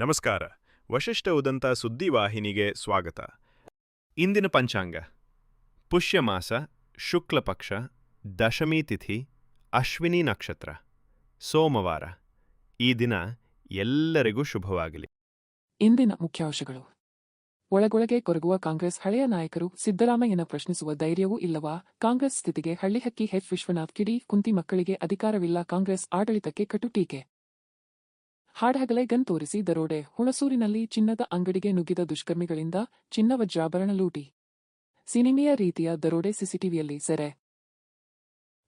ನಮಸ್ಕಾರ. ವಶಿಷ್ಠ ಉದಂತ ಸುದ್ದಿವಾಹಿನಿಗೆ ಸ್ವಾಗತ. ಇಂದಿನ ಪಂಚಾಂಗ. ಪುಷ್ಯಮಾಸ, ಶುಕ್ಲ ಪಕ್ಷ, ದಶಮಿ ತಿಥಿ, ಅಶ್ವಿನಿ ನಕ್ಷತ್ರ. ಸೋಮವಾರ. ಈ ದಿನ ಎಲ್ಲರಿಗೂ ಶುಭವಾಗಲಿ. ಇಂದಿನ ಮುಖ್ಯಾಂಶಗಳು. ಒಳಗೊಳಗೆ ಕೊರಗುವ ಕಾಂಗ್ರೆಸ್ ಹಳೆಯ ನಾಯಕರು ಸಿದ್ದರಾಮಯ್ಯನ ಪ್ರಶ್ನಿಸುವ ಧೈರ್ಯವೂ ಇಲ್ಲವಾ? ಕಾಂಗ್ರೆಸ್ ಸ್ಥಿತಿಗೆ ಹಳ್ಳಿಹಕ್ಕಿ ಹೆಚ್ ವಿಶ್ವನಾಥ್ ಕಿಡಿ ಕುಂತಿ ಮಕ್ಕಳಿಗೆ ಅಧಿಕಾರವಿಲ್ಲ ಕಾಂಗ್ರೆಸ್ ಆಡಳಿತಕ್ಕೆ ಕಟು ಟೀಕೆ. ಹಾಡಹಗಲೇ ಗನ್ ತೋರಿಸಿ ದರೋಡೆ, ಹುಣಸೂರಿನಲ್ಲಿ ಚಿನ್ನದ ಅಂಗಡಿಗೆ ನುಗ್ಗಿದ ದುಷ್ಕರ್ಮಿಗಳಿಂದ ಚಿನ್ನ ವಜ್ರಾಭರಣ ಲೂಟಿ. ಸಿನಿಮೆಯ ರೀತಿಯ ದರೋಡೆ ಸಿಸಿಟಿವಿಯಲ್ಲಿ ಸೆರೆ.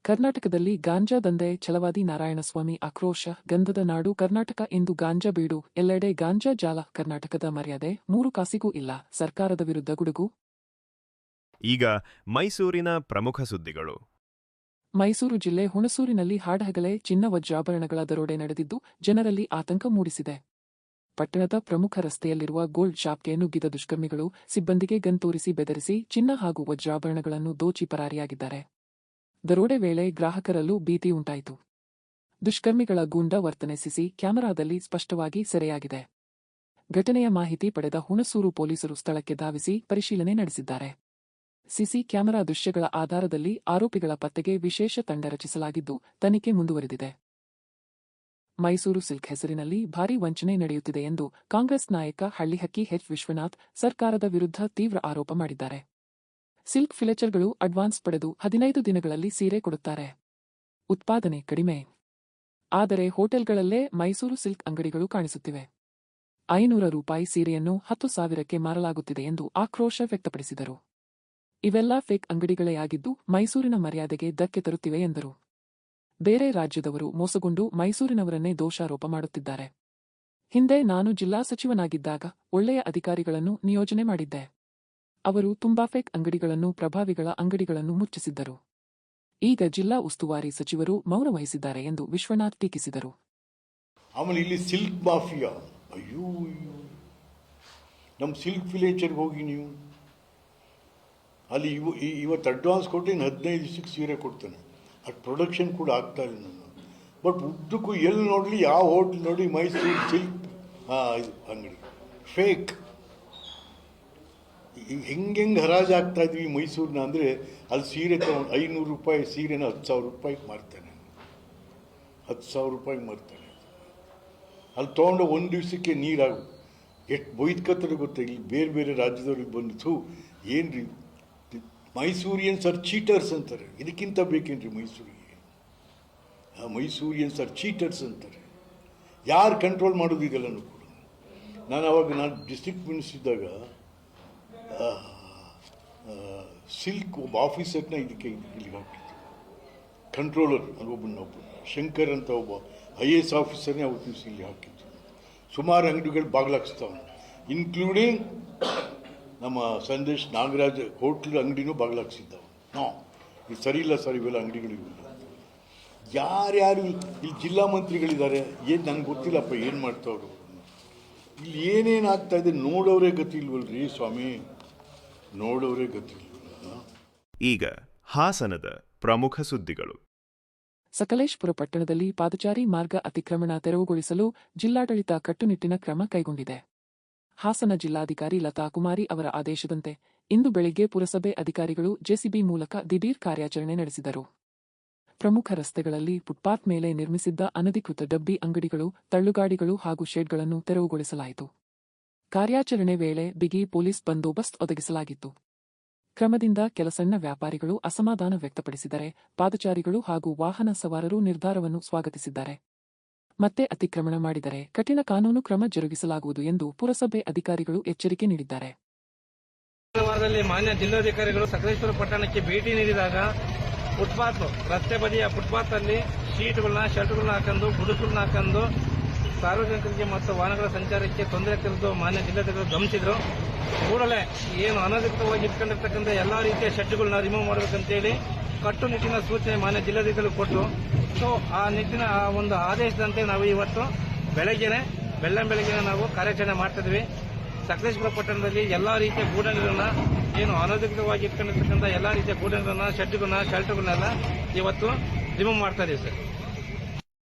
ಕರ್ನಾಟಕದಲ್ಲಿ ಗಾಂಜಾ ದಂಧೆ, ಛಲವಾದಿ ನಾರಾಯಣಸ್ವಾಮಿ ಆಕ್ರೋಶ, ಗಂಧದ ನಾಡು, ಕರ್ನಾಟಕ ಎಂದು ಗಾಂಜಾ ಬೀಡು, ಎಲ್ಲೆಡೆ ಗಾಂಜಾ ಜಾಲ, ಕರ್ನಾಟಕದ ಮರ್ಯಾದೆ, ಮೂರು ಕಾಸಿಗೂ ಇಲ್ಲ, ಸರ್ಕಾರದ ವಿರುದ್ಧ ಗುಡುಗು. ಈಗ ಮೈಸೂರಿನ ಪ್ರಮುಖ ಸುದ್ದಿಗಳು. ಮೈಸೂರು ಜಿಲ್ಲೆ ಹುಣಸೂರಿನಲ್ಲಿ ಹಾಡಹಗಲೇ ಚಿನ್ನ ವಜ್ರಾಭರಣಗಳ ದರೋಡೆ ನಡೆದಿದ್ದು ಜನರಲ್ಲಿ ಆತಂಕ ಮೂಡಿಸಿದೆ. ಪಟ್ಟಣದ ಪ್ರಮುಖ ರಸ್ತೆಯಲ್ಲಿರುವ ಗೋಲ್ಡ್ ಶಾಪ್ಗೆ ನುಗ್ಗಿದ ದುಷ್ಕರ್ಮಿಗಳು ಸಿಬ್ಬಂದಿಗೆ ಗನ್ ತೋರಿಸಿ ಬೆದರಿಸಿ ಚಿನ್ನ ಹಾಗೂ ವಜ್ರಾಭರಣಗಳನ್ನು ದೋಚಿ ಪರಾರಿಯಾಗಿದ್ದಾರೆ. ದರೋಡೆ ವೇಳೆ ಗ್ರಾಹಕರಲ್ಲೂ ಭೀತಿ ಉಂಟಾಯಿತು. ದುಷ್ಕರ್ಮಿಗಳ ಗೂಂಡ ವರ್ತನೆ ಸಿಸಿ ಕ್ಯಾಮೆರಾದಲ್ಲಿ ಸ್ಪಷ್ಟವಾಗಿ ಸೆರೆಯಾಗಿದೆ. ಘಟನೆಯ ಮಾಹಿತಿ ಪಡೆದ ಹುಣಸೂರು ಪೊಲೀಸರು ಸ್ಥಳಕ್ಕೆ ಧಾವಿಸಿ ಪರಿಶೀಲನೆ ನಡೆಸಿದ್ದಾರೆ. ಸಿಸಿ ಕ್ಯಾಮೆರಾ ದೃಶ್ಯಗಳ ಆಧಾರದಲ್ಲಿ ಆರೋಪಿಗಳ ಪತ್ತೆಗೆ ವಿಶೇಷ ತಂಡ ರಚಿಸಲಾಗಿದ್ದು, ತನಿಖೆ ಮುಂದುವರೆದಿದೆ. ಮೈಸೂರು ಸಿಲ್ಕ್ ಹೆಸರಿನಲ್ಲಿ ಭಾರೀ ವಂಚನೆ ನಡೆಯುತ್ತಿದೆ ಎಂದು ಕಾಂಗ್ರೆಸ್ ನಾಯಕ ಹಳ್ಳಿಹಕ್ಕಿ ಎಚ್. ವಿಶ್ವನಾಥ್ ಸರ್ಕಾರದ ವಿರುದ್ಧ ತೀವ್ರ ಆರೋಪ ಮಾಡಿದ್ದಾರೆ. ಸಿಲ್ಕ್ ಫಿಲೆಚರ್ಗಳು ಅಡ್ವಾನ್ಸ್ ಪಡೆದು ಹದಿನೈದು ದಿನಗಳಲ್ಲಿ ಸೀರೆ ಕೊಡುತ್ತಾರೆ. ಉತ್ಪಾದನೆ ಕಡಿಮೆ. ಆದರೆ ಹೋಟೆಲ್ಗಳಲ್ಲೇ ಮೈಸೂರು ಸಿಲ್ಕ್ ಅಂಗಡಿಗಳು ಕಾಣಿಸುತ್ತಿವೆ. ಐನೂರ ರೂಪಾಯಿ ಸೀರೆಯನ್ನು ಹತ್ತು ಸಾವಿರಕ್ಕೆ ಮಾರಲಾಗುತ್ತಿದೆ ಎಂದು ಆಕ್ರೋಶ ವ್ಯಕ್ತಪಡಿಸಿದರು. ಇವೆಲ್ಲ ಫೇಕ್ ಅಂಗಡಿಗಳೇ ಆಗಿದ್ದು ಮೈಸೂರಿನ ಮರ್ಯಾದೆಗೆ ಧಕ್ಕೆ ತರುತ್ತಿವೆ ಎಂದರು. ಬೇರೆ ರಾಜ್ಯದವರು ಮೋಸಗೊಂಡು ಮೈಸೂರಿನವರನ್ನೇ ದೋಷಾರೋಪ ಮಾಡುತ್ತಿದ್ದಾರೆ. ಹಿಂದೆ ನಾನು ಜಿಲ್ಲಾ ಸಚಿವನಾಗಿದ್ದಾಗ ಒಳ್ಳೆಯ ಅಧಿಕಾರಿಗಳನ್ನು ನಿಯೋಜನೆ ಮಾಡಿದ್ದೆ. ಅವರು ತುಂಬಾ ಫೇಕ್ ಅಂಗಡಿಗಳನ್ನು, ಪ್ರಭಾವಿಗಳ ಅಂಗಡಿಗಳನ್ನು ಮುಚ್ಚಿಸಿದ್ದರು. ಈಗ ಜಿಲ್ಲಾ ಉಸ್ತುವಾರಿ ಸಚಿವರು ಮೌನ ವಹಿಸಿದ್ದಾರೆ ಎಂದು ವಿಶ್ವನಾಥ್ ಟೀಕಿಸಿದರು. ಆಮೇಲೆ ಇಲ್ಲಿ ಸಿಲ್ಕ್ ಮಾಫಿಯಾ. ಅಯ್ಯೋ. ನಮ್ಮ ಸಿಲ್ಕ್ ವಿಲೇಜರ್ಗೆ ಹೋಗಿ ನೀವು. ಅಲ್ಲಿ ಇವು ಇವತ್ತು ಅಡ್ವಾನ್ಸ್ ಕೊಟ್ಟು ಇನ್ನು ಹದಿನೈದು ದಿವಸಕ್ಕೆ ಸೀರೆ ಕೊಡ್ತಾನೆ. ಅದು ಪ್ರೊಡಕ್ಷನ್ ಕೂಡ ಆಗ್ತಾ ಇಲ್ಲ ನಾನು ಬಟ್ ಉದ್ದಕ್ಕೂ ಎಲ್ಲಿ ನೋಡಲಿ, ಯಾವ ಹೋಟ್ಲ್ ನೋಡಿ ಮೈಸೂರು ಸಿಲ್ಕ್ ಹಾಂ ಇದು ಅಂಗಡಿ. ಫೇಕ್ ಹೆಂಗೆ ಹೆಂಗೆ ಹರಾಜು ಆಗ್ತಾ ಇದ್ವಿ ಮೈಸೂರಿನ ಅಂದರೆ, ಅಲ್ಲಿ ಸೀರೆ ತಗೊಂಡು ಐನೂರು ರೂಪಾಯಿ ಸೀರೆನ ಹತ್ತು ಸಾವಿರ ರೂಪಾಯಿಗೆ ಮಾರ್ತೇನೆ ಹತ್ತು ಸಾವಿರ ರೂಪಾಯಿಗೆ ಮಾರ್ತೇನೆ. ಅಲ್ಲಿ ತೊಗೊಂಡು ಒಂದು ದಿವಸಕ್ಕೆ ನೀರಾಗು. ಎಷ್ಟು ಬೈದ್ಕತ್ತಾರೆ ಗೊತ್ತಾಗಿ ಬೇರೆ ಬೇರೆ ರಾಜ್ಯದವ್ರಿಗೆ ಬಂದು ಏನು ರೀ ಮೈಸೂರಿಯನ್ಸ್ ಆರ್ ಚೀಟರ್ಸ್ ಅಂತಾರೆ. ಇದಕ್ಕಿಂತ ಬೇಕೇನ್ರಿ ಮೈಸೂರಿಗೆ? ಆ ಮೈಸೂರಿಯನ್ಸ್ ಆರ್ ಚೀಟರ್ಸ್ ಅಂತಾರೆ. ಯಾರು ಕಂಟ್ರೋಲ್ ಮಾಡೋದು ಇದೆಲ್ಲನೂ ಕೂಡ. ನಾನು ಅವಾಗ ನಾನು ಡಿಸ್ಟ್ರಿಕ್ಟ್ ಮಿನಿಸ್ಟರ್ ಇದ್ದಾಗ ಸಿಲ್ಕ್ ಒಬ್ಬ ಆಫೀಸರ್ನ ಇದಕ್ಕೆ ಇಲ್ಲಿಗೆ ಹಾಕಿದ್ರು ಕಂಟ್ರೋಲರ್ ಒಬ್ಬನೊಬ್ಬ ಒಬ್ಬ ಶಂಕರ್ ಅಂತ ಒಬ್ಬ ಐ ಎ ಎಸ್ ಆಫೀಸರ್ನೇ ಅವತ್ತು ಇಲ್ಲಿ ಹಾಕಿದ್ರು ಸುಮಾರು ಅಂಗಡಿಗಳು ಬಾಗ್ಲಾಕ್ಸ್ತಾವ. ಇನ್ಕ್ಲೂಡಿಂಗ್ ನಮ್ಮ ಸಂದೇಶ್ ನಾಗರಾಜ್ ಹೋಟ್ಲ್ ಅಂಗಡಿನೂ ಬಾಗ್ಲಾಕ್ಸಿದ್ದಾವೆ ನೋ ಇದು ಸರಿ ಇಲ್ಲ ಸರ್ ಇವೆಲ್ಲ ಅಂಗಡಿಗಳು ಇವೆಲ್ಲ ಯಾರ್ಯಾರು ಇಲ್ಲಿ ಜಿಲ್ಲಾ ಮಂತ್ರಿಗಳಿದ್ದಾರೆ ಏನು ನಂಗೆ ಗೊತ್ತಿಲ್ಲಪ್ಪ ಏನು ಮಾಡ್ತಾವ್ರು. ಇಲ್ಲಿ ಏನೇನು ಆಗ್ತಾ ಇದೆ ನೋಡೋರೇ ಗತಿ ಇಲ್ವಲ್ರಿ ಸ್ವಾಮಿ? ನೋಡೋರೇ ಗತಿ ಇಲ್ವಲ್ಲ ಈಗ ಹಾಸನದ ಪ್ರಮುಖ ಸುದ್ದಿಗಳು. ಸಕಲೇಶ್ಪುರ ಪಟ್ಟಣದಲ್ಲಿ ಪಾದಚಾರಿ ಮಾರ್ಗ ಅತಿಕ್ರಮಣ ತೆರವುಗೊಳಿಸಲು ಜಿಲ್ಲಾಡಳಿತ ಕಟ್ಟುನಿಟ್ಟಿನ ಕ್ರಮ ಕೈಗೊಂಡಿದೆ. ಹಾಸನ ಜಿಲ್ಲಾಧಿಕಾರಿ ಲತಾ ಕುಮಾರಿ ಅವರ ಆದೇಶದಂತೆ ಇಂದು ಬೆಳಿಗ್ಗೆ ಪುರಸಭೆ ಅಧಿಕಾರಿಗಳು ಜೆಸಿಬಿ ಮೂಲಕ ದಿಢೀರ್ ಕಾರ್ಯಾಚರಣೆ ನಡೆಸಿದರು. ಪ್ರಮುಖ ರಸ್ತೆಗಳಲ್ಲಿ ಫುಟ್ಪಾತ್ ಮೇಲೆ ನಿರ್ಮಿಸಿದ್ದ ಅನಧಿಕೃತ ಡಬ್ಬಿ ಅಂಗಡಿಗಳು, ತಳ್ಳುಗಾಡಿಗಳು ಹಾಗೂ ಶೆಡ್ಗಳನ್ನು ತೆರವುಗೊಳಿಸಲಾಯಿತು. ಕಾರ್ಯಾಚರಣೆ ವೇಳೆ ಬಿಗಿ ಪೊಲೀಸ್ ಬಂದೋಬಸ್ತ್ ಒದಗಿಸಲಾಗಿತ್ತು. ಕ್ರಮದಿಂದ ಕೆಲ ಸಣ್ಣ ವ್ಯಾಪಾರಿಗಳು ಅಸಮಾಧಾನ ವ್ಯಕ್ತಪಡಿಸಿದರೆ ಪಾದಚಾರಿಗಳು ಹಾಗೂ ವಾಹನ ಸವಾರರು ನಿರ್ಧಾರವನ್ನು ಸ್ವಾಗತಿಸಿದ್ದಾರೆ. ಮತ್ತೆ ಅತಿಕ್ರಮಣ ಮಾಡಿದರೆ ಕಠಿಣ ಕಾನೂನು ಕ್ರಮ ಜರುಗಿಸಲಾಗುವುದು ಎಂದು ಪುರಸಭೆ ಅಧಿಕಾರಿಗಳು ಎಚ್ಚರಿಕೆ ನೀಡಿದ್ದಾರೆ. ವಾರದಲ್ಲಿ ಮಾನ್ಯ ಜಿಲ್ಲಾಧಿಕಾರಿಗಳು ಸಕಲೇಶ್ವರ ಪಟ್ಟಣಕ್ಕೆ ಭೇಟಿ ನೀಡಿದಾಗ ಫುಟ್ಪಾತ್ ರಸ್ತೆ ಬದಿಯ ಫುಟ್ಪಾತ್ ಅಲ್ಲಿ ಶೀಟ್ಗಳನ್ನ ಶರ್ಟ್ಗಳನ್ನ ಹಾಕೊಂಡು ಗುಡುಸುಗಳನ್ನ ಹಾಕೊಂಡು ಸಾರ್ವಜನಿಕರಿಗೆ ಮತ್ತು ವಾಹನಗಳ ಸಂಚಾರಕ್ಕೆ ತೊಂದರೆ ತಿಳಿದು ಮಾನ್ಯ ಜಿಲ್ಲಾಧಿಕಾರಿಗಳು ಗಮನಿಸಿದ್ರು. ಕೂಡಲೇ ಏನು ಅನಧಿಕೃತವಾಗಿ ಇಟ್ಕೊಂಡಿರ್ತಕ್ಕಂಥ ಎಲ್ಲಾ ರೀತಿಯ ಶೆಡ್ಗಳನ್ನ ರಿಮೂವ್ ಮಾಡಬೇಕಂತೇಳಿ ಕಟ್ಟುನಿಟ್ಟಿನ ಸೂಚನೆ ಮಾನ್ಯ ಜಿಲ್ಲಾಧಿಕಾರಿಗಳು ಕೊಟ್ಟು ಸೊ ಆ ನಿಟ್ಟಿನ ಆ ಒಂದು ಆದೇಶದಂತೆ ನಾವು ಇವತ್ತು ಬೆಳಗ್ಗೆನೆ, ಬೆಳ್ಳಂ ಬೆಳಗ್ಗೆನೆ ನಾವು ಕಾರ್ಯಾಚರಣೆ ಮಾಡ್ತಿದ್ವಿ ಸಕಲೇಶ್ವರ ಪಟ್ಟಣದಲ್ಲಿ ಎಲ್ಲಾ ರೀತಿಯ ಗೂಡಂಗಳನ್ನ ಏನು ಅನಧಿಕೃತವಾಗಿ ಇಟ್ಕೊಂಡಿರ್ತಕ್ಕಂಥ ಎಲ್ಲಾ ರೀತಿಯ ಗೂಡಂಗಳನ್ನ ಶೆಡ್ಗಳನ್ನ ಶೆಲ್ಟರ್ಗಳನ್ನೆಲ್ಲ ಇವತ್ತು ರಿಮೂವ್ ಮಾಡ್ತಾ ಇದೀವಿ ಸರ್.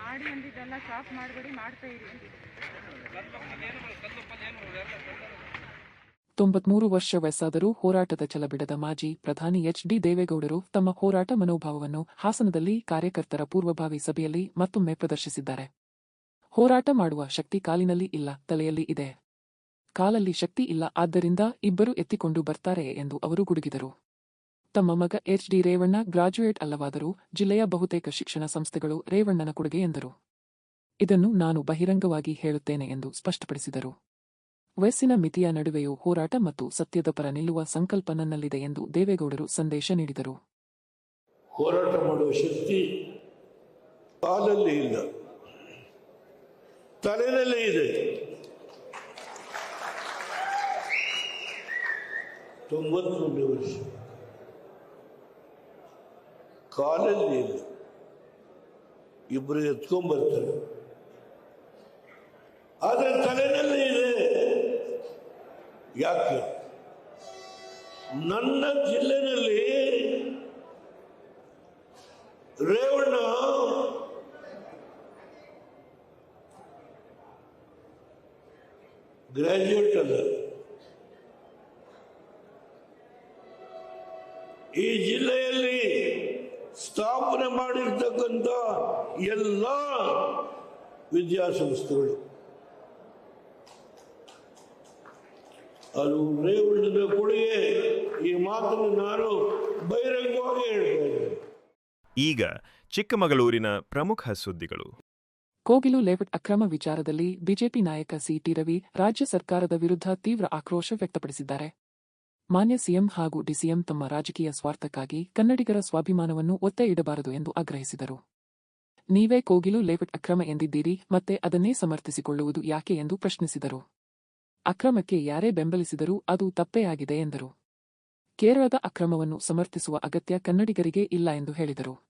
ಮಾಡಿ ಅಂದಿದ್ದೆಲ್ಲ ಸ್ಟಾಪ್ ಮಾಡಬೇಡಿ, ಮಾಡ್ತಾ ಇರಿ. ತೊಂಬತ್ಮೂರು ವರ್ಷ ವಯಸ್ಸಾದರೂ ಹೋರಾಟದ ಛಲ ಬಿಡದ ಮಾಜಿ ಪ್ರಧಾನಿ ಎಚ್ ಡಿ ದೇವೇಗೌಡರು ತಮ್ಮ ಹೋರಾಟ ಮನೋಭಾವವನ್ನು ಹಾಸನದಲ್ಲಿ ಕಾರ್ಯಕರ್ತರ ಪೂರ್ವಭಾವಿ ಸಭೆಯಲ್ಲಿ ಮತ್ತೊಮ್ಮೆ ಪ್ರದರ್ಶಿಸಿದ್ದಾರೆ. ಹೋರಾಟ ಮಾಡುವ ಶಕ್ತಿ ಕಾಲಿನಲ್ಲಿ ಇಲ್ಲ, ತಲೆಯಲ್ಲಿ ಇದೆ. ಕಾಲಲ್ಲಿ ಶಕ್ತಿ ಇಲ್ಲ, ಆದ್ದರಿಂದ ಇಬ್ಬರು ಎತ್ತಿಕೊಂಡು ಬರ್ತಾರೆ ಎಂದು ಅವರು ಗುಡುಗಿದರು. ತಮ್ಮ ಮಗ ಎಚ್. ಡಿ. ರೇವಣ್ಣ ಗ್ರಾಜ್ಯುಯೇಟ್ ಅಲ್ಲವಾದರೂ ಜಿಲ್ಲೆಯ ಬಹುತೇಕ ಶಿಕ್ಷಣ ಸಂಸ್ಥೆಗಳು ರೇವಣ್ಣನ ಕೊಡುಗೆ ಎಂದರು. ಇದನ್ನು ನಾನು ಬಹಿರಂಗವಾಗಿ ಹೇಳುತ್ತೇನೆ ಎಂದು ಸ್ಪಷ್ಟಪಡಿಸಿದರು. ವಯಸ್ಸಿನ ಮಿತಿಯ ನಡುವೆಯೂ ಹೋರಾಟ ಮತ್ತು ಸತ್ಯದ ಪರ ನಿಲ್ಲುವ ಸಂಕಲ್ಪ ನನ್ನಲ್ಲಿದೆ ಎಂದು ದೇವೇಗೌಡರು ಸಂದೇಶ ನೀಡಿದರು. ಹೋರಾಟ ಮಾಡುವ ಶಕ್ತಿ ಕಾಲಲ್ಲಿ ಇಲ್ಲ. ತಲೆನಲ್ಲೇ ಇದೆ. ತೊಂಬತ್ತೊಂದು ವರ್ಷ. ಕಾಲಲ್ಲಿ ಇಲ್ಲ. ಇಬ್ಬರು ಎತ್ಕೊಂಡ್ಬರ್ತಾರೆ ಆದರೆ ತಲೆನಲ್ಲೇ ಇದೆ. ಯಾಕೆ? ನನ್ನ ಜಿಲ್ಲೆನಲ್ಲಿ ರೇವಣ್ಣ ಗ್ರಾಜ್ಯುಯೇಟ್ ಅಲ್ಲ. ಈ ಜಿಲ್ಲೆಯಲ್ಲಿ ಸ್ಥಾಪನೆ ಮಾಡಿರ್ತಕ್ಕಂಥ ಎಲ್ಲ ವಿದ್ಯಾಸಂಸ್ಥೆಗಳು. ಅದು ರೇವಣ್ಣನ ಕೊಡುಗೆ. ಈ ಮಾತನ್ನು ನಾನು ಬಹಿರಂಗವಾಗಿ ಹೇಳ್ತಾ ಇದ್ದೇನೆ. ಈಗ ಚಿಕ್ಕಮಗಳೂರಿನ ಪ್ರಮುಖ ಸುದ್ದಿಗಳು. ಕೋಗಿಲು ಲೇಔಟ್ ಅಕ್ರಮ ವಿಚಾರದಲ್ಲಿ ಬಿಜೆಪಿ ನಾಯಕ ಸಿಟಿ ರವಿ ರಾಜ್ಯ ಸರ್ಕಾರದ ವಿರುದ್ಧ ತೀವ್ರ ಆಕ್ರೋಶ ವ್ಯಕ್ತಪಡಿಸಿದ್ದಾರೆ. ಮಾನ್ಯ ಸಿಎಂ ಹಾಗೂ ಡಿಸಿಎಂ ತಮ್ಮ ರಾಜಕೀಯ ಸ್ವಾರ್ಥಕ್ಕಾಗಿ ಕನ್ನಡಿಗರ ಸ್ವಾಭಿಮಾನವನ್ನು ಒತ್ತೆ ಇಡಬಾರದು ಎಂದು ಆಗ್ರಹಿಸಿದರು. ನೀವೇ ಕೋಗಿಲು ಲೇಔಟ್ ಅಕ್ರಮ ಎಂದಿದ್ದೀರಿ, ಮತ್ತೆ ಅದನ್ನೇ ಸಮರ್ಥಿಸಿಕೊಳ್ಳುವುದು ಯಾಕೆ ಎಂದು ಪ್ರಶ್ನಿಸಿದರು. ಅಕ್ರಮಕ್ಕೆ ಯಾರೇ ಬೆಂಬಲಿಸಿದರೂ ಅದು ತಪ್ಪೇ ಆಗಿದೆ ಎಂದರು. ಕೇರಳದ ಅಕ್ರಮವನ್ನು ಸಮರ್ಥಿಸುವ ಅಗತ್ಯ ಕನ್ನಡಿಗರಿಗೆ ಇಲ್ಲ ಎಂದು ಹೇಳಿದರು.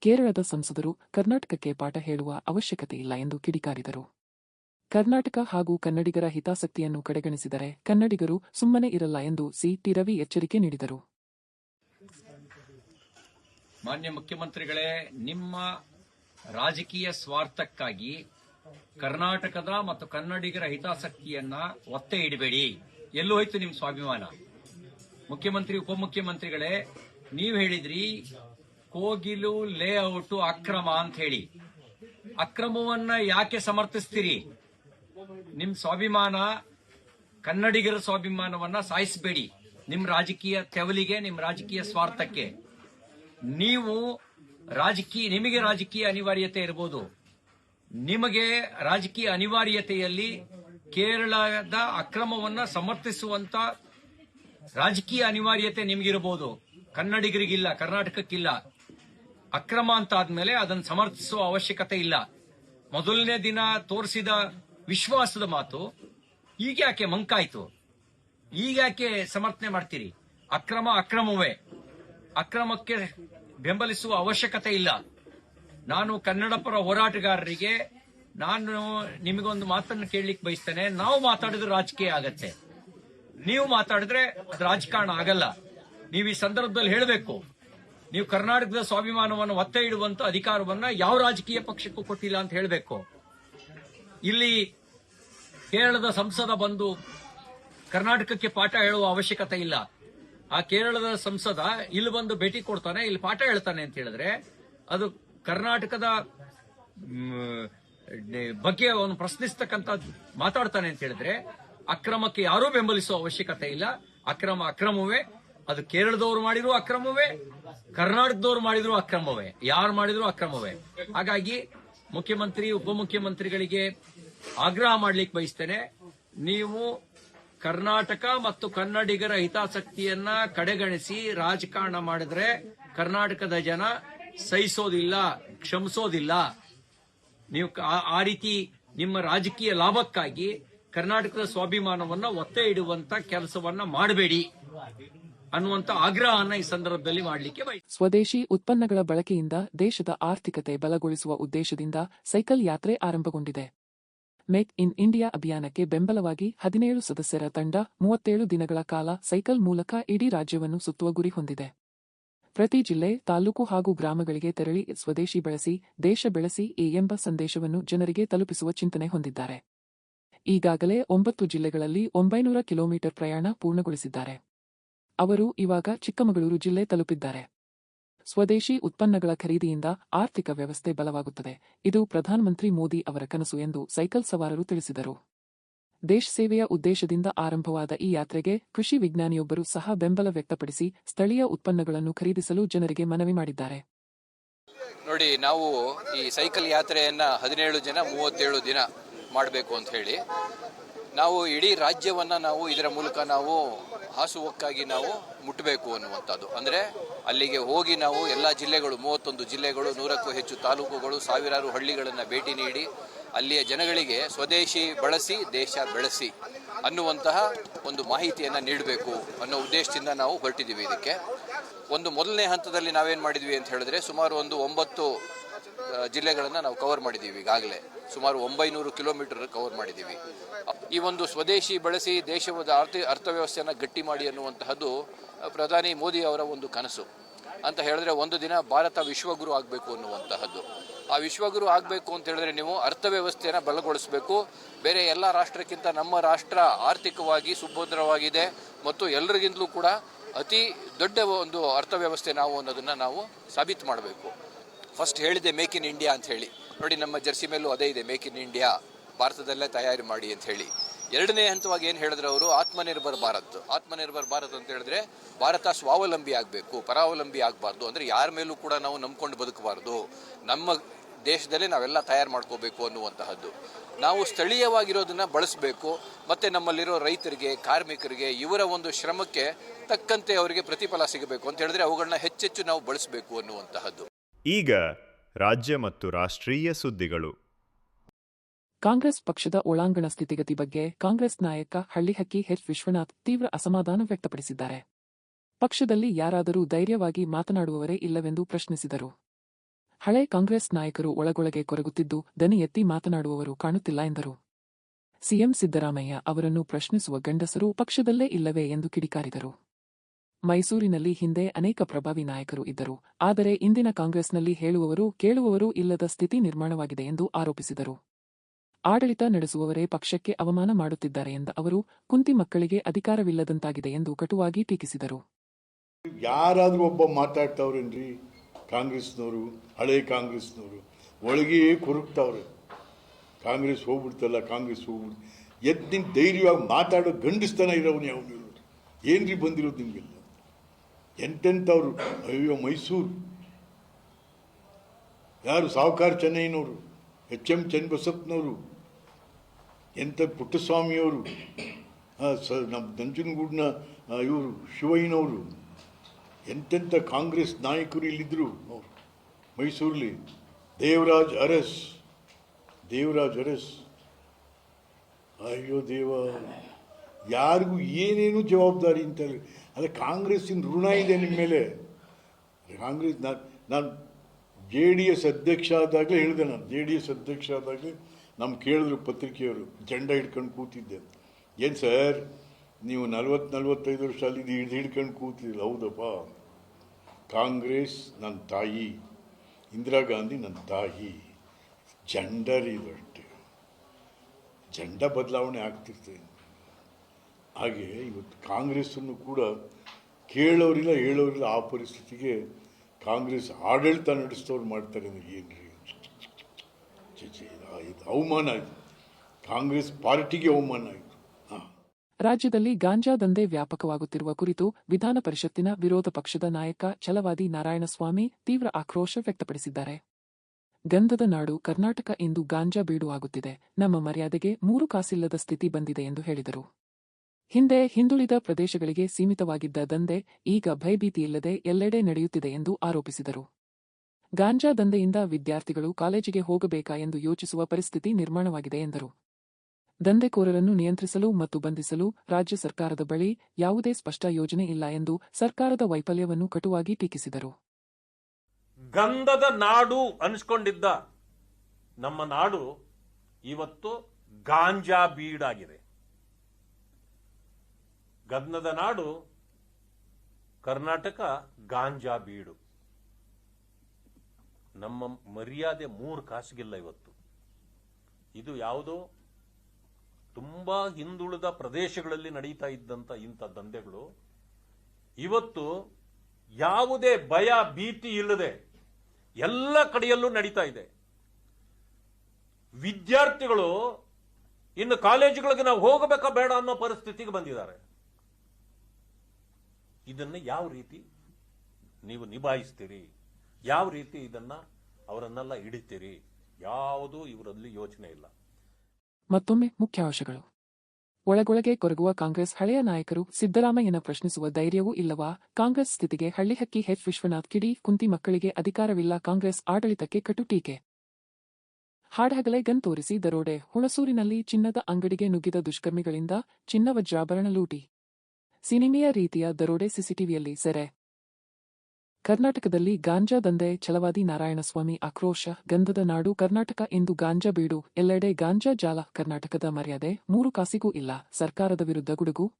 ಕೇರಳದ ಸಂಸದರು ಕರ್ನಾಟಕಕ್ಕೆ ಪಾಠ ಹೇಳುವ ಅವಶ್ಯಕತೆ ಇಲ್ಲ ಎಂದು ಕಿಡಿಕಾರಿದರು. ಕರ್ನಾಟಕ ಹಾಗೂ ಕನ್ನಡಿಗರ ಹಿತಾಸಕ್ತಿಯನ್ನು ಕಡೆಗಣಿಸಿದರೆ ಕನ್ನಡಿಗರು ಸುಮ್ಮನೆ ಇರಲ್ಲ ಎಂದು ಸಿಟಿ ರವಿ ಎಚ್ಚರಿಕೆ ನೀಡಿದರು. ಮಾನ್ಯ ಮುಖ್ಯಮಂತ್ರಿಗಳೇ, ನಿಮ್ಮ ರಾಜಕೀಯ ಸ್ವಾರ್ಥಕ್ಕಾಗಿ ಕರ್ನಾಟಕದ ಮತ್ತು ಕನ್ನಡಿಗರ ಹಿತಾಸಕ್ತಿಯನ್ನ ಒತ್ತೆ ಇಡಬೇಡಿ. ಎಲ್ಲೂ ಹೋಯ್ತು ನಿಮ್ಮ ಸ್ವಾಭಿಮಾನ. ಮುಖ್ಯಮಂತ್ರಿ, ಉಪಮುಖ್ಯಮಂತ್ರಿಗಳೇ, ನೀವು ಹೇಳಿದ್ರಿ ಕೋಗಿಲು, ಲೇಔಟ್, ಅಕ್ರಮ ಅಂತ ಹೇಳಿ. ಅಕ್ರಮವನ್ನ ಯಾಕೆ ಸಮರ್ಥಿಸ್ತೀರಿ? ನಿಮ್ ಸ್ವಾಭಿಮಾನ, ಕನ್ನಡಿಗರ ಸ್ವಾಭಿಮಾನವನ್ನ ಸಾಯಿಸಬೇಡಿ. ನಿಮ್ ರಾಜಕೀಯ ತೆವಲಿಗೆ, ನಿಮ್ ರಾಜಕೀಯ ಸ್ವಾರ್ಥಕ್ಕೆ. ನೀವು ರಾಜಕೀಯ, ನಿಮಗೆ ರಾಜಕೀಯ ಅನಿವಾರ್ಯತೆ ಇರಬಹುದು ನಿಮಗೆ ರಾಜಕೀಯ ಅನಿವಾರ್ಯತೆಯಲ್ಲಿ ಕೇರಳದ ಅಕ್ರಮವನ್ನ ಸಮರ್ಥಿಸುವಂತ ರಾಜಕೀಯ ಅನಿವಾರ್ಯತೆ ನಿಮಗಿರಬಹುದು ಕನ್ನಡಿಗರಿಗಿಲ್ಲ, ಕರ್ನಾಟಕಕ್ಕಿಲ್ಲ. ಅಕ್ರಮ ಅಂತ ಆದ್ಮೇಲೆ ಅದನ್ನು ಸಮರ್ಥಿಸುವ ಅವಶ್ಯಕತೆ ಇಲ್ಲ. ಮೊದಲನೇ ದಿನ ತೋರಿಸಿದ ವಿಶ್ವಾಸದ ಮಾತು, ಈಗ ಯಾಕೆ ಮಂಕಾಯ್ತು? ಈಗ ಯಾಕೆ ಸಮರ್ಥನೆ ಮಾಡ್ತೀರಿ? ಅಕ್ರಮ ಅಕ್ರಮವೇ. ಅಕ್ರಮಕ್ಕೆ ಬೆಂಬಲಿಸುವ ಅವಶ್ಯಕತೆ ಇಲ್ಲ. ನಾನು ಕನ್ನಡ ಪರ ಹೋರಾಟಗಾರರಿಗೆ, ನಾನು ನಿಮಗೊಂದು ಮಾತನ್ನು ಕೇಳಲಿಕ್ಕೆ ಬಯಸ್ತೇನೆ. ನಾವು ಮಾತಾಡಿದ್ರೆ ರಾಜಕೀಯ ಆಗತ್ತೆ. ನೀವು ಮಾತಾಡಿದ್ರೆ ಅದು ರಾಜಕಾರಣ ಆಗಲ್ಲ. ನೀವು ಈ ಸಂದರ್ಭದಲ್ಲಿ ಹೇಳಬೇಕು. ನೀವು ಕರ್ನಾಟಕದ ಸ್ವಾಭಿಮಾನವನ್ನು ಒತ್ತೆ ಇಡುವಂತ ಅಧಿಕಾರವನ್ನ ಯಾವ ರಾಜಕೀಯ ಪಕ್ಷಕ್ಕೂ ಕೊಟ್ಟಿಲ್ಲ ಅಂತ ಹೇಳಬೇಕು. ಇಲ್ಲಿ ಕೇರಳದ ಸಂಸದ ಬಂದು ಕರ್ನಾಟಕಕ್ಕೆ ಪಾಠ ಹೇಳುವ ಅವಶ್ಯಕತೆ ಇಲ್ಲ. ಆ ಕೇರಳದ ಸಂಸದ ಇಲ್ಲಿ ಬಂದು ಭೇಟಿ ಕೊಡ್ತಾನೆ, ಇಲ್ಲಿ ಪಾಠ ಹೇಳ್ತಾನೆ ಅಂತ ಹೇಳಿದ್ರೆ ಅದು ಕರ್ನಾಟಕದ ಬಗ್ಗೆ ಅವನು ಪ್ರಶ್ನಿಸ್ತಕ್ಕಂತ ಮಾತಾಡ್ತಾನೆ ಅಂತ ಹೇಳಿದ್ರೆ ಅಕ್ರಮಕ್ಕೆ ಯಾರೂ ಬೆಂಬಲಿಸುವ ಅವಶ್ಯಕತೆ ಇಲ್ಲ. ಅಕ್ರಮ ಅಕ್ರಮವೇ. ಅದು ಕೇರಳದವರು ಮಾಡಿದ್ರು ಅಕ್ರಮವೇ, ಕರ್ನಾಟಕದವರು ಮಾಡಿದ್ರು ಅಕ್ರಮವೇ, ಯಾರು ಮಾಡಿದ್ರು ಅಕ್ರಮವೇ. ಹಾಗಾಗಿ ಮುಖ್ಯಮಂತ್ರಿ, ಉಪಮುಖ್ಯಮಂತ್ರಿಗಳಿಗೆ ಆಗ್ರಹ ಮಾಡ್ಲಿಕ್ಕೆ ಬಯಸ್ತೇನೆ, ನೀವು ಕರ್ನಾಟಕ ಮತ್ತು ಕನ್ನಡಿಗರ ಹಿತಾಸಕ್ತಿಯನ್ನ ಕಡೆಗಣಿಸಿ ರಾಜಕಾರಣ ಮಾಡಿದ್ರೆ ಕರ್ನಾಟಕದ ಜನ ಸಹಿಸೋದಿಲ್ಲ, ಕ್ಷಮಿಸೋದಿಲ್ಲ. ನೀವು ಆ ರೀತಿ ನಿಮ್ಮ ರಾಜಕೀಯ ಲಾಭಕ್ಕಾಗಿ ಕರ್ನಾಟಕದ ಸ್ವಾಭಿಮಾನವನ್ನ ಒತ್ತೆ ಇಡುವಂತ ಕೆಲಸವನ್ನ ಮಾಡಬೇಡಿ. ಅನ್ನುವಂತ ಆಗ್ರಹವನ್ನ ಈ ಸಂದರ್ಭದಲ್ಲಿ ಮಾಡಲಿಕ್ಕೆ ಸ್ವದೇಶಿ ಉತ್ಪನ್ನಗಳ ಬಳಕೆಯಿಂದ ದೇಶದ ಆರ್ಥಿಕತೆ ಬಲಗೊಳಿಸುವ ಉದ್ದೇಶದಿಂದ ಸೈಕಲ್ ಯಾತ್ರೆ ಆರಂಭಗೊಂಡಿದೆ. ಮೇಕ್ ಇನ್ ಇಂಡಿಯಾ ಅಭಿಯಾನಕ್ಕೆ ಬೆಂಬಲವಾಗಿ ಹದಿನೇಳು ಸದಸ್ಯರ ತಂಡ ಮೂವತ್ತೇಳು ದಿನಗಳ ಕಾಲ ಸೈಕಲ್ ಮೂಲಕ ಇಡೀ ರಾಜ್ಯವನ್ನು ಸುತ್ತುವ ಗುರಿ ಹೊಂದಿದೆ. ಪ್ರತಿ ಜಿಲ್ಲೆ, ತಾಲೂಕು ಹಾಗೂ ಗ್ರಾಮಗಳಿಗೆ ತೆರಳಿ ಸ್ವದೇಶಿ ಬಳಸಿ, ದೇಶ ಬೆಳೆಸಿ ಈ ಎಂಬ ಸಂದೇಶವನ್ನು ಜನರಿಗೆ ತಲುಪಿಸುವ ಚಿಂತನೆ ಹೊಂದಿದ್ದಾರೆ. ಈಗಾಗಲೇ ಒಂಬತ್ತು ಜಿಲ್ಲೆಗಳಲ್ಲಿ ಒಂಬೈನೂರ ಕಿಲೋಮೀಟರ್ ಪ್ರಯಾಣ ಪೂರ್ಣಗೊಳಿಸಿದ್ದಾರೆ. ಅವರು ಇವಾಗ ಚಿಕ್ಕಮಗಳೂರು ಜಿಲ್ಲೆ ತಲುಪಿದ್ದಾರೆ. ಸ್ವದೇಶಿ ಉತ್ಪನ್ನಗಳ ಖರೀದಿಯಿಂದ ಆರ್ಥಿಕ ವ್ಯವಸ್ಥೆ ಬಲವಾಗುತ್ತದೆ. ಇದು ಪ್ರಧಾನಮಂತ್ರಿ ಮೋದಿ ಅವರ ಕನಸು ಎಂದು ಸೈಕಲ್ ಸವಾರರು ತಿಳಿಸಿದರು. ದೇಶ ಸೇವೆಯ ಉದ್ದೇಶದಿಂದ ಆರಂಭವಾದ ಈ ಯಾತ್ರೆಗೆ ಕೃಷಿ ವಿಜ್ಞಾನಿಯೊಬ್ಬರು ಸಹ ಬೆಂಬಲ ವ್ಯಕ್ತಪಡಿಸಿ ಸ್ಥಳೀಯ ಉತ್ಪನ್ನಗಳನ್ನು ಖರೀದಿಸಲು ಜನರಿಗೆ ಮನವಿ ಮಾಡಿದ್ದಾರೆ. ನೋಡಿ, ನಾವು ಈ ಸೈಕಲ್ ಯಾತ್ರೆಯನ್ನ ಹದಿನೇಳು ಜನ ಮೂವತ್ತೇಳು ದಿನ ಮಾಡಬೇಕು ಅಂತ ಹೇಳಿ. ನಾವು ಇಡೀ ರಾಜ್ಯವನ್ನು ನಾವು ಇದರ ಮೂಲಕ ನಾವು ಹಾಸುವಕ್ಕಾಗಿ ನಾವು ಮುಟ್ಟಬೇಕು ಅನ್ನುವಂಥದ್ದು. ಅಂದರೆ ಅಲ್ಲಿಗೆ ಹೋಗಿ ನಾವು ಎಲ್ಲ ಜಿಲ್ಲೆಗಳು, ಮೂವತ್ತೊಂದು ಜಿಲ್ಲೆಗಳು, ನೂರಕ್ಕೂ ಹೆಚ್ಚು ತಾಲೂಕುಗಳು, ಸಾವಿರಾರು ಹಳ್ಳಿಗಳನ್ನು ಭೇಟಿ ನೀಡಿ ಅಲ್ಲಿಯ ಜನಗಳಿಗೆ ಸ್ವದೇಶಿ ಬಳಸಿ, ದೇಶ ಬೆಳೆಸಿ ಅನ್ನುವಂತಹ ಒಂದು ಮಾಹಿತಿಯನ್ನು ನೀಡಬೇಕು ಅನ್ನೋ ಉದ್ದೇಶದಿಂದ ನಾವು ಹೊರಟಿದ್ದೀವಿ ಇದಕ್ಕೆ. ಒಂದು ಮೊದಲನೇ ಹಂತದಲ್ಲಿ ನಾವೇನು ಮಾಡಿದ್ವಿ ಅಂತ ಹೇಳಿದ್ರೆ ಸುಮಾರು ಒಂದು ಒಂಬತ್ತು ಜಿಲ್ಲೆಗಳನ್ನು ನಾವು ಕವರ್ ಮಾಡಿದ್ದೀವಿ ಈಗಾಗಲೇ. ಸುಮಾರು ಒಂಬೈನೂರು ಕಿಲೋಮೀಟರ್ ಕವರ್ ಮಾಡಿದ್ದೀವಿ. ಈ ಒಂದು ಸ್ವದೇಶಿ ಬಳಸಿ ದೇಶದ ಅರ್ಥ, ಅರ್ಥವ್ಯವಸ್ಥೆಯನ್ನು ಗಟ್ಟಿ ಮಾಡಿ ಅನ್ನುವಂತಹದ್ದು ಪ್ರಧಾನಿ ಮೋದಿ ಅವರ ಒಂದು ಕನಸು. ಅಂತ ಹೇಳಿದ್ರೆ ಒಂದು ದಿನ ಭಾರತ ವಿಶ್ವಗುರು ಆಗಬೇಕು ಅನ್ನುವಂತಹದ್ದು. ಆ ವಿಶ್ವಗುರು ಆಗಬೇಕು ಅಂತ ಹೇಳಿದ್ರೆ ನೀವು ಅರ್ಥವ್ಯವಸ್ಥೆಯನ್ನು ಬಲಗೊಳಿಸಬೇಕು. ಬೇರೆ ಎಲ್ಲ ರಾಷ್ಟ್ರಕ್ಕಿಂತ ನಮ್ಮ ರಾಷ್ಟ್ರ ಆರ್ಥಿಕವಾಗಿ ಸುಭದ್ರವಾಗಿದೆ ಮತ್ತು ಎಲ್ಲರಿಗಿಂತಲೂ ಕೂಡ ಅತಿ ದೊಡ್ಡ ಒಂದು ಅರ್ಥವ್ಯವಸ್ಥೆ ನಾವು ಅನ್ನೋದನ್ನು ನಾವು ಸಾಬೀತು ಮಾಡಬೇಕು. ಫಸ್ಟ್ ಹೇಳಿದೆ ಮೇಕ್ ಇನ್ ಇಂಡಿಯಾ ಅಂತ ಹೇಳಿ. ನೋಡಿ, ನಮ್ಮ ಜರ್ಸಿ ಮೇಲೂ ಅದೇ ಇದೆ, ಮೇಕ್ ಇನ್ ಇಂಡಿಯಾ ಭಾರತದಲ್ಲೇ ತಯಾರಿ ಮಾಡಿ ಅಂತ ಹೇಳಿ. ಎರಡನೇ ಹಂತವಾಗಿ ಏನು ಹೇಳಿದ್ರು ಅವರು, ಆತ್ಮನಿರ್ಭರ್ ಭಾರತ್ ಆತ್ಮನಿರ್ಭರ್ ಭಾರತ್ ಅಂತ ಹೇಳಿದ್ರೆ, ಭಾರತ ಸ್ವಾವಲಂಬಿ ಆಗಬೇಕು, ಪರಾವಲಂಬಿ ಆಗಬಾರ್ದು, ಅಂದರೆ ಯಾರ ಮೇಲೂ ಕೂಡ ನಾವು ನಂಬ್ಕೊಂಡು ಬದುಕಬಾರ್ದು, ನಮ್ಮ ದೇಶದಲ್ಲೇ ನಾವೆಲ್ಲ ತಯಾರು ಮಾಡ್ಕೋಬೇಕು ಅನ್ನುವಂತಹದ್ದು. ನಾವು ಸ್ಥಳೀಯವಾಗಿರೋದನ್ನ ಬಳಸಬೇಕು, ಮತ್ತು ನಮ್ಮಲ್ಲಿರೋ ರೈತರಿಗೆ, ಕಾರ್ಮಿಕರಿಗೆ ಇವರ ಒಂದು ಶ್ರಮಕ್ಕೆ ತಕ್ಕಂತೆ ಅವರಿಗೆ ಪ್ರತಿಫಲ ಸಿಗಬೇಕು ಅಂತ ಹೇಳಿದ್ರೆ, ಅವುಗಳನ್ನ ಹೆಚ್ಚೆಚ್ಚು ನಾವು ಬಳಸಬೇಕು ಅನ್ನುವಂತಹದ್ದು. ಈಗ ರಾಜ್ಯ ಮತ್ತು ರಾಷ್ಟ್ರೀಯ ಸುದ್ದಿಗಳು. ಕಾಂಗ್ರೆಸ್ ಪಕ್ಷದ ಒಳಾಂಗಣ ಸ್ಥಿತಿಗತಿ ಬಗ್ಗೆ ಕಾಂಗ್ರೆಸ್ ನಾಯಕ ಹಳ್ಳಿಹಕ್ಕಿ ಎಚ್ ವಿಶ್ವನಾಥ್ ತೀವ್ರ ಅಸಮಾಧಾನ ವ್ಯಕ್ತಪಡಿಸಿದ್ದಾರೆ. ಪಕ್ಷದಲ್ಲಿ ಯಾರಾದರೂ ಧೈರ್ಯವಾಗಿ ಮಾತನಾಡುವವರೇ ಇಲ್ಲವೆಂದು ಪ್ರಶ್ನಿಸಿದರು. ಹಳೆ ಕಾಂಗ್ರೆಸ್ ನಾಯಕರು ಒಳಗೊಳಗೆ ಕೊರಗುತ್ತಿದ್ದು ದನಿ ಎತ್ತಿ ಮಾತನಾಡುವವರು ಕಾಣುತ್ತಿಲ್ಲ ಎಂದರು. ಸಿಎಂ ಸಿದ್ದರಾಮಯ್ಯ ಅವರನ್ನು ಪ್ರಶ್ನಿಸುವ ಗಂಡಸರು ಪಕ್ಷದಲ್ಲೇ ಇಲ್ಲವೇ ಎಂದು ಕಿಡಿಕಾರಿದರು. ಮೈಸೂರಿನಲ್ಲಿ ಹಿಂದೆ ಅನೇಕ ಪ್ರಭಾವಿ ನಾಯಕರು ಇದ್ದರು. ಆದರೆ ಇಂದಿನ ಕಾಂಗ್ರೆಸ್ನಲ್ಲಿ ಹೇಳುವವರು, ಕೇಳುವವರು ಇಲ್ಲದ ಸ್ಥಿತಿ ನಿರ್ಮಾಣವಾಗಿದೆ ಎಂದು ಆರೋಪಿಸಿದರು. ಆಡಳಿತ ನಡೆಸುವವರೇ ಪಕ್ಷಕ್ಕೆ ಅವಮಾನ ಮಾಡುತ್ತಿದ್ದಾರೆ ಎಂದ ಅವರು, ಕುಂತಿ ಮಕ್ಕಳಿಗೆ ಅಧಿಕಾರವಿಲ್ಲದಂತಾಗಿದೆ ಎಂದು ಕಟುವಾಗಿ ಟೀಕಿಸಿದರು. ಯಾರಾದರೂ ಒಬ್ಬ ಮಾತಾಡ್ತಾವ್ರೇನ್ರಿ? ಕಾಂಗ್ರೆಸ್ನವರು, ಹಳೆ ಕಾಂಗ್ರೆಸ್ನವರು, ಒಳಗೆ ಕೊರಗ್ತಾವ್ರೆ ಕಾಂಗ್ರೆಸ್ ಹೋಗ್ಬಿಡ್ತಲ್ಲ, ಕಾಂಗ್ರೆಸ್ ಹೋಗ್ಬಿಡ್ತು. ಎದ್ದಿನ ಧೈರ್ಯವಾಗಿ ಮಾತಾಡೋ ಗಂಡಸ್ತನ ಇರೋನು ಯಾವನು ಏನ್ರಿ ಬಂದಿರೋದು ನಿಮಗೆಲ್ಲ? ಎಂತೆಂಥವ್ರು? ಅಯ್ಯೋ, ಮೈಸೂರು. ಯಾರು ಸಾವುಕಾರ ಚೆನ್ನೈನವರು ಎಚ್ ಎಂ ಚನ್ನಬಸಪ್ಪನವರು? ಎಂಥ ಪುಟ್ಟಸ್ವಾಮಿಯವರು? ಸ, ನಮ್ಮ ನಂಜನಗೂಡಿನ ಇವರು, ಶಿವಯ್ಯನವರು. ಎಂತೆಂಥ ಕಾಂಗ್ರೆಸ್ ನಾಯಕರು ಇಲ್ಲಿದ್ದರು ಅವರು, ಮೈಸೂರಲ್ಲಿ. ದೇವರಾಜ್ ಅರಸ್. ದೇವರಾಜ್ ಅರಸ್. ಅಯ್ಯೋ ದೇವ. ಯಾರಿಗೂ ಏನೇನು ಜವಾಬ್ದಾರಿ ಅಂತ ಅದೇ ಕಾಂಗ್ರೆಸ್ಸಿನ ಋಣ ಇದೆ ನಿಮ್ಮ ಮೇಲೆ. ಕಾಂಗ್ರೆಸ್ ನಾನು ನಾನು ಜೆ ಡಿ ಎಸ್ ಅಧ್ಯಕ್ಷ ಆದಾಗಲೇ ಹೇಳಿದೆ ನಾನು. ಜೆ ಡಿ ಎಸ್ ಅಧ್ಯಕ್ಷ ಆದಾಗಲೇ ನಮ್ಮ ಕೇಳಿದ್ರು ಪತ್ರಿಕೆಯವರು, ಜಂಡ ಹಿಡ್ಕೊಂಡು ಕೂತಿದ್ದೆ ಏನು ಸರ್, ನೀವು ನಲ್ವತ್ತು, ನಲ್ವತ್ತೈದು ವರ್ಷ ಅಲ್ಲಿ ಹಿಡ್ದು ಹಿಡ್ಕೊಂಡು ಕೂತಿದ್ದಿಲ್ಲ, ಹೌದಪ್ಪ? ಕಾಂಗ್ರೆಸ್ ನನ್ನ ತಾಯಿ, ಇಂದಿರಾ ಗಾಂಧಿ ನನ್ನ ತಾಯಿ. ಜಂಡರ್ ಇದು ಅಷ್ಟೇ ಜೆಂಡ ಬದಲಾವಣೆ ಆಗ್ತಿರ್ತದೆ. ಹಾಗೆ ಇವತ್ತು ಕಾಂಗ್ರೆಸ್ಸನ್ನು ಕೂಡ ಕೇಳೋರಿಲ್ಲ, ಹೇಳೋರಿಲ್ಲ, ಆ ಪರಿಸ್ಥಿತಿಗೆ ಕಾಂಗ್ರೆಸ್ ಆಡಳಿತ ನಡೆಸಿದವ್ರು ಮಾಡ್ತಾರೆ ಏನ್ರಿ? ರೀ ಇದು ಅವಮಾನ ಆಯಿತು. ಕಾಂಗ್ರೆಸ್ ಪಾರ್ಟಿಗೆ ಅವಮಾನ ಆಯಿತು. ರಾಜ್ಯದಲ್ಲಿ ಗಾಂಜಾ ದಂಧೆ ವ್ಯಾಪಕವಾಗುತ್ತಿರುವ ಕುರಿತು ವಿಧಾನ ಪರಿಷತ್ತಿನ ವಿರೋಧ ಪಕ್ಷದ ನಾಯಕ ಛಲವಾದಿ ನಾರಾಯಣಸ್ವಾಮಿ ತೀವ್ರ ಆಕ್ರೋಶ ವ್ಯಕ್ತಪಡಿಸಿದ್ದಾರೆ. ಗಂಧದ ನಾಡು ಕರ್ನಾಟಕ ಇಂದು ಗಾಂಜಾ ಬೀಡು ಆಗುತ್ತಿದೆ. ನಮ್ಮ ಮರ್ಯಾದೆಗೆ ಮೂರು ಕಾಸಿಲ್ಲದ ಸ್ಥಿತಿ ಬಂದಿದೆ ಎಂದು ಹೇಳಿದರು. ಹಿಂದೆ ಹಿಂದುಳಿದ ಪ್ರದೇಶಗಳಿಗೆ ಸೀಮಿತವಾಗಿದ್ದ ದಂಧೆ ಈಗ ಭಯಭೀತಿಯಿಲ್ಲದೆ ಎಲ್ಲೆಡೆ ನಡೆಯುತ್ತಿದೆ ಎಂದು ಆರೋಪಿಸಿದರು. ಗಾಂಜಾ ದಂಧೆಯಿಂದ ವಿದ್ಯಾರ್ಥಿಗಳು ಕಾಲೇಜಿಗೆ ಹೋಗಬೇಕಾ ಎಂದು ಯೋಚಿಸುವ ಪರಿಸ್ಥಿತಿ ನಿರ್ಮಾಣವಾಗಿದೆ ಎಂದರು. ದಂಧೆಕೋರರನ್ನು ನಿಯಂತ್ರಿಸಲು ಮತ್ತು ಬಂಧಿಸಲು ರಾಜ್ಯ ಸರ್ಕಾರದ ಬಳಿ ಯಾವುದೇ ಸ್ಪಷ್ಟ ಯೋಜನೆ ಇಲ್ಲ ಎಂದು ಸರ್ಕಾರದ ವೈಫಲ್ಯವನ್ನು ಕಟುವಾಗಿ ಟೀಕಿಸಿದರು. ಗಂಧದ ನಾಡು ಅನಿಸ್ಕೊಂಡಿದ್ದ ನಮ್ಮ ನಾಡು ಇವತ್ತು ಗಾಂಜಾ ಬೀಡಾಗಿದೆ. ಗಂಧದ ನಾಡು ಕರ್ನಾಟಕ ಗಾಂಜಾ ಬೀಡು. ನಮ್ಮ ಮರ್ಯಾದೆ ಮೂರು ಕಾಸಿಗಿಲ್ಲ ಇವತ್ತು. ಇದು ಯಾವುದೋ ತುಂಬಾ ಹಿಂದುಳಿದ ಪ್ರದೇಶಗಳಲ್ಲಿ ನಡೀತಾ ಇದ್ದಂತ ಇಂಥ ದಂಧೆಗಳು. ಇವತ್ತು ಯಾವುದೇ ಭಯ, ಭೀತಿ ಇಲ್ಲದೆ ಎಲ್ಲ ಕಡೆಯಲ್ಲೂ ನಡೀತಾ ಇದೆ. ವಿದ್ಯಾರ್ಥಿಗಳು ಇನ್ನು ಕಾಲೇಜುಗಳಿಗೆ ನಾವು ಹೋಗಬೇಕಾ ಬೇಡ ಅನ್ನೋ ಪರಿಸ್ಥಿತಿಗೆ ಬಂದಿದ್ದಾರೆ. ಇದನ್ನ ಯಾವ ರೀತಿ ನೀವು ನಿಭಾಯಿಸ್ತೀರಿ? ಯಾವ ರೀತಿ ಇದನ್ನ ಅವರನ್ನೆಲ್ಲ ಹಿಡಿತೀರಿ? ಯಾವುದೂ ಇವರಲ್ಲಿ ಯೋಚನೆ ಇಲ್ಲ. ಮತ್ತೊಮ್ಮೆ ಮುಖ್ಯಾಂಶಗಳು ಒಳಗೊಳಗೆ ಕೊರಗುವ ಕಾಂಗ್ರೆಸ್ ಹಳೆಯ ನಾಯಕರು ಸಿದ್ದರಾಮಯ್ಯನ ಪ್ರಶ್ನಿಸುವ ಧೈರ್ಯವೂ ಇಲ್ಲವಾ? ಕಾಂಗ್ರೆಸ್ ಸ್ಥಿತಿಗೆ ಹಳ್ಳಿಹಕ್ಕಿ ಎಚ್. ವಿಶ್ವನಾಥ್ ಕಿಡಿ ಕುಂತಿ ಮಕ್ಕಳಿಗೆ ಅಧಿಕಾರವಿಲ್ಲ ಕಾಂಗ್ರೆಸ್ ಆಡಳಿತಕ್ಕೆ ಕಟು ಟೀಕೆ. ಹಾಡಹಗಲೇ ಗನ್ ತೋರಿಸಿ ದರೋಡೆ, ಹುಣಸೂರಿನಲ್ಲಿ ಚಿನ್ನದ ಅಂಗಡಿಗೆ ನುಗ್ಗಿದ ದುಷ್ಕರ್ಮಿಗಳಿಂದ ಚಿನ್ನ ವಜ್ರಾಭರಣ ಲೂಟಿ. ಸಿನಿಮೆಯ ರೀತಿಯ ದರೋಡೆ ಸಿಸಿಟಿವಿಯಲ್ಲಿ ಸೆರೆ. ಕರ್ನಾಟಕದಲ್ಲಿ ಗಾಂಜಾ ದಂಧೆ, ಛಲವಾದಿ ನಾರಾಯಣಸ್ವಾಮಿ ಆಕ್ರೋಶ, ಗಂಧದ ನಾಡು, ಕರ್ನಾಟಕ ಇಂದು ಗಾಂಜಾ ಬೀಡು, ಎಲ್ಲೆಡೆ ಗಾಂಜಾ ಜಾಲ, ಕರ್ನಾಟಕದ ಮರ್ಯಾದೆ, ಮೂರು ಕಾಸಿಗೂ ಇಲ್ಲ, ಸರ್ಕಾರದ ವಿರುದ್ಧ ಗುಡುಗು.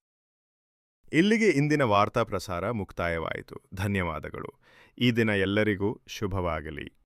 ಇಲ್ಲಿಗೆ ಇಂದಿನ ವಾರ್ತಾ ಪ್ರಸಾರ ಮುಕ್ತಾಯವಾಯಿತು. ಧನ್ಯವಾದಗಳು. ಈ ದಿನ ಎಲ್ಲರಿಗೂ ಶುಭವಾಗಲಿ.